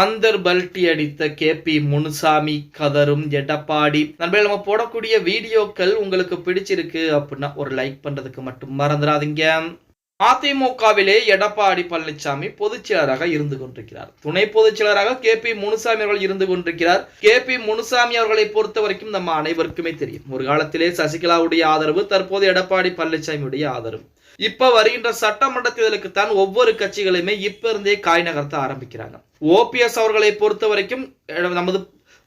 அந்தர் பல்டி அடித்த K P Munusamy கதரும் எடப்பாடி. நண்பர்கள் நம்ம போடக்கூடிய வீடியோக்கள் உங்களுக்கு பிடிச்சிருக்கு அப்படின்னா ஒரு லைக் பண்றதுக்கு மட்டும் மறந்துடாதீங்க. அதிமுகவிலே எடப்பாடி பழனிசாமி பொதுச்செயலராக இருந்து கொண்டிருக்கிறார். துணை பொதுச்செயலராக கே பி முனுசாமி அவர்கள் இருந்து கொண்டிருக்கிறார். கே பி முனுசாமி அவர்களை பொறுத்த வரைக்கும் நம்ம அனைவருக்குமே தெரியும். ஒரு காலத்திலே சசிகலாவுடைய ஆதரவு தற்போது எடப்பாடி பழனிசாமியுடைய ஆதரவு. இப்ப வருகின்ற சட்டமன்ற தேர்தலுக்கு தான் ஒவ்வொரு கட்சிகளுமே இப்ப இருந்தே காய் நகர்த்த ஆரம்பிக்கிறாங்க. ஓபிஎஸ் அவர்களை பொறுத்த வரைக்கும் நமது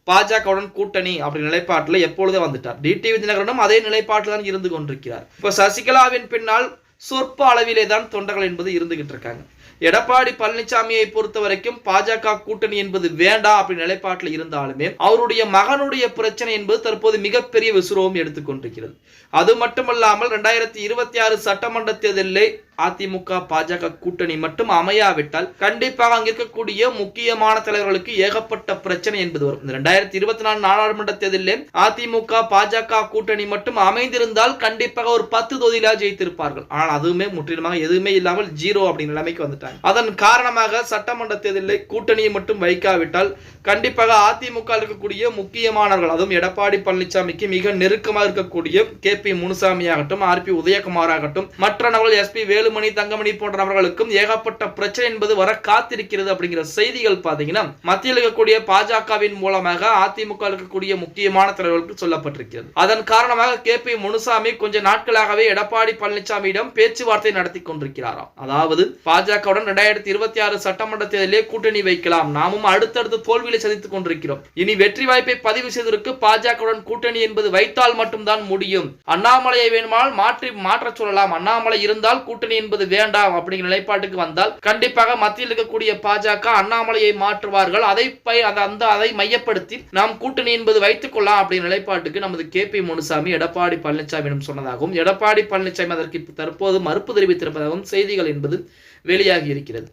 பாஜகவுடன் கூட்டணி அப்படி நிலைப்பாட்டில் எப்பொழுதே வந்துட்டார். டிடிவி தினகரனும் அதே நிலைப்பாட்டில் தான் இருந்து கொண்டிருக்கிறார். இப்ப சசிகலாவின் பின்னால் சொற்ப அளவிலே தான் தொண்டர்கள் என்பது இருந்துகிட்டு இருக்காங்க எடப்பாடி பழனிசாமியை பொறுத்த வரைக்கும் பாஜக கூட்டணி என்பது வேண்டாம் அப்படி நிலைப்பாட்டில் இருந்தாலுமே அவருடைய மகனுடைய பிரச்சனை என்பது தற்போது மிகப்பெரிய விசுரவம் எடுத்துக்கொண்டிருக்கிறது. அது மட்டுமல்லாமல் ரெண்டாயிரத்தி இருபத்தி ஆறு சட்டமன்ற தேர்தலில் அதிமுக பாஜக கூட்டணி மட்டும் அமையாவிட்டால் கண்டிப்பாக அங்க இருக்கக்கூடிய முக்கியமான தலைவர்களுக்கு ஏகப்பட்ட பிரச்சனை என்பது வரும். இந்த ரெண்டாயிரத்தி இருபத்தி நாலு நாடாளுமன்ற தேர்தலில் அதிமுக பாஜக கூட்டணி மட்டும் அமைந்திருந்தால் கண்டிப்பாக ஒரு பத்து தொகுதியிலா ஜெயித்திருப்பார்கள். ஆனால் அதுவுமே முற்றிலுமாக எதுவுமே இல்லாமல் ஜீரோ அப்படிங்கிற நிலைமைக்கு வந்துட்டாங்க. அதன் காரணமாக சட்டமன்ற தேர்தலில் கூட்டணியை மட்டும் வைக்காவிட்டால் கண்டிப்பாக அதிமுக இருக்கக்கூடிய முக்கியமானவர்கள் அதுவும் எடப்பாடி பழனிசாமிக்கு மிக நெருக்கமாக இருக்கக்கூடிய கே பி முனுசாமி ஆகட்டும் ஆர் பி உதயகுமார் ஆகட்டும் மற்ற நபர்கள் எஸ்பி வேலுமணி தங்கமணி போன்ற நபர்களுக்கும் ஏகப்பட்ட பிரச்சனை என்பது வர காத்திருக்கிறது அப்படிங்கிற செய்திகள் பாத்தீங்கன்னா மத்தியில் இருக்கக்கூடிய பாஜகவின் மூலமாக அதிமுக இருக்கக்கூடிய முக்கியமான தலைவர்களுக்கு சொல்லப்பட்டிருக்கிறது. அதன் காரணமாக கே பி முனுசாமி கொஞ்ச நாட்களாகவே எடப்பாடி பழனிசாமியிடம் பேச்சுவார்த்தை நடத்தி கொண்டிருக்கிறாராம். அதாவது பாஜகவுடன் இரண்டாயிரத்தி இருபத்தி ஆறு சட்டமன்ற தேர்தலிலே கூட்டணி வைக்கலாம். நாமும் அடுத்தடுத்து தோல்விகளை சந்தித்துக் கொண்டிருக்கிறோம். இனி வெற்றி வாய்ப்பை பதிவு செய்வதற்கு பாஜகவுடன் கூட்டணி என்பது வைத்தால் மட்டும்தான் முடியும். அண்ணாமலையை வேணுமானால் மாற்றி மாற்றச் சொல்லலாம். அண்ணாமலை இருந்தால் கூட்டணி என்பது வேண்டாம் அப்படிங்கிற நிலைப்பாட்டுக்கு வந்தால் கண்டிப்பாக மத்தியில் இருக்கக்கூடிய பாஜக அண்ணாமலையை மாற்றுவார்கள். அதை பை அந்த அந்த அதை மையப்படுத்தி நாம் கூட்டணி என்பது வைத்துக் கொள்ளலாம் அப்படிங்கிற நிலைப்பாட்டுக்கு நமது கே பி முனுசாமி எடப்பாடி பழனிசாமியிடம் சொன்னதாகவும் எடப்பாடி பழனிசாமி அதற்கு தற்போது மறுப்பு தெரிவித்திருப்பதாகவும் செய்திகள் என்பது வெளியாகி இருக்கிறது.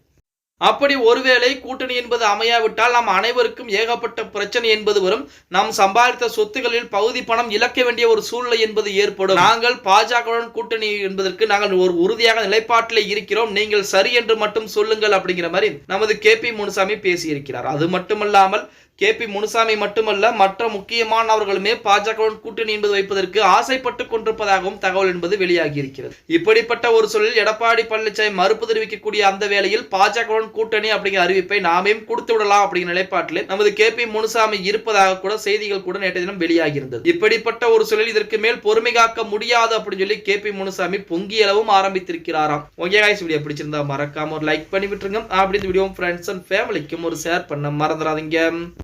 அப்படி ஒருவேளை கூட்டணி என்பது அமையாவிட்டால் நாம் அனைவருக்கும் ஏகப்பட்ட பிரச்சனை என்பது வரும். நாம் சம்பாதித்த சொத்துகளில் பகுதி பணம் இழக்க வேண்டிய ஒரு சூழ்நிலை என்பது ஏற்படும். நாங்கள் பாஜகவுடன் கூட்டணி என்பதற்கு நாங்கள் ஒரு உறுதியாக நிலைப்பாட்டில் இருக்கிறோம். நீங்கள் சரி என்று மட்டும் சொல்லுங்கள் அப்படிங்கிற மாதிரி நமது கே பி முனுசாமி பேசியிருக்கிறார். அது மட்டுமல்லாமல் கே பி முனுசாமி மட்டுமல்ல மற்ற முக்கியமானவர்களுமே பாஜகவுடன் கூட்டணி என்பது வைப்பதற்கு ஆசைப்பட்டு கொண்டிருப்பதாகவும் தகவல் என்பது வெளியாகி இருக்கிறது இப்படிப்பட்ட ஒரு சூழலில் எடப்பாடி பழனிசாமி மறுப்பு தெரிவிக்கக்கூடிய அந்த வேளையில் பாஜகவுடன் கூட்டணி அப்படிங்கிற அறிவிப்பை நாமே கொடுத்து விடலாம் அப்படிங்கிற நிலைப்பாட்டில் நமது கே பி முனுசாமி இருப்பதாக கூட செய்திகள் கூட நேற்றைய தினம் வெளியாகி இருந்தது இப்படிப்பட்ட ஒரு சூழலில் இதற்கு மேல் பொறுமை காக்க முடியாது அப்படின்னு சொல்லி கே பி முனுசாமி பொங்கியளவும் ஆரம்பித்திருக்கிறாராம். ஓகே காய்ஸ் வீடியோ பிடிச்சிருந்தா மறக்காம ஒரு லைக் பண்ணி விட்டுருங்க. அப்படி இந்த வீடியோ ஃப்ரெண்ட்ஸ் அண்ட் ஃபேமிலிக்கும் ஒரு ஷேர் பண்ண மறந்துடாதீங்க.